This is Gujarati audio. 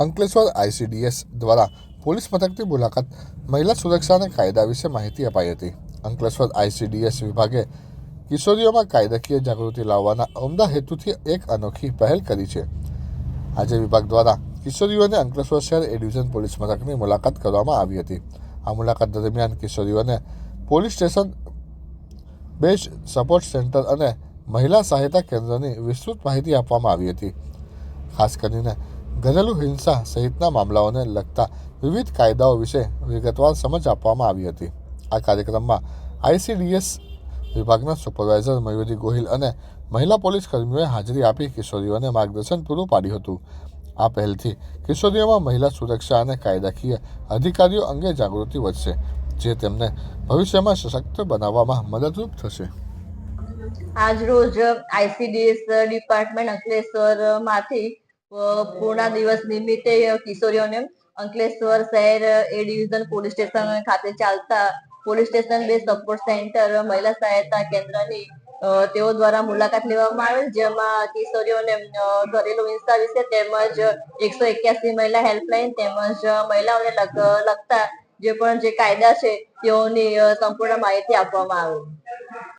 અંકલેશ્વર આઈસીડીએસ દ્વારા પોલીસ મથકની મુલાકાત મહિલા સુરક્ષા કાયદા વિશે માહિતી અપાઈ હતી. અંકલેશ્વર આઈસીડીએસ વિભાગે કિશોરીઓમાં કાયદાકીય જાગૃતિ લાવવાના ઉમદા હેતુથી એક અનોખી પહેલ કરી છે. આજે વિભાગ દ્વારા કિશોરીઓને અંકલેશ્વર શહેર એ ડિવિઝન પોલીસ મથકની મુલાકાત કરવામાં આવી હતી. આ મુલાકાત દરમિયાન કિશોરીઓને police station best support centre અને મહિલા સહાયતા કેન્દ્રની વિસ્તૃત માહિતી આપવામાં આવી હતી. ખાસ કરીને ઘરેલું હિંસા સહિતના મામલાઓને લગતા વિવિધ કાયદાઓ વિશે વિગતવાર સમજ આપવામાં આવી હતી. આ કાર્યક્રમમાં આઈસીડીએસ વિભાગના સુપરવાઇઝર મયુરી ગોહિલ અને મહિલા પોલીસ કર્મીઓએ હાજરી આપી કિશોરીઓને માર્ગદર્શન પૂરું પાડ્યું હતું. આ પહેલથી કિશોરીઓમાં મહિલા સુરક્ષા અને કાયદાકીય અધિકારીઓ અંગે જાગૃતિ વધશે, જે તેમને ભવિષ્યમાં સશક્ત બનાવવામાં મદદરૂપ થશે. આજ રોજ આઈસીડીએસ ડિપાર્ટમેન્ટ અંકલેશ્વરમાંથી પૂર્ણ દિવસ નિમિત્તે કિશોરીઓને અંકલેશ્વર શહેર એ ડિવિઝન પોલીસ સ્ટેશન ખાતે ચાલતા, પોલીસ સ્ટેશન બે સપોર્ટ સેન્ટર મહિલા સહાયતા કેન્દ્રની તેઓ દ્વારા મુલાકાત લેવામાં આવેલ, જેમાં કિશોરીઓને ઘરેલુ હિંસા વિશે તેમજ એકસો એક્યાસી મહિલા હેલ્પલાઇન તેમજ મહિલાઓને લગ- લગતા જે પણ જે કાયદા છે તેઓની સંપૂર્ણ માહિતી આપવામાં આવી.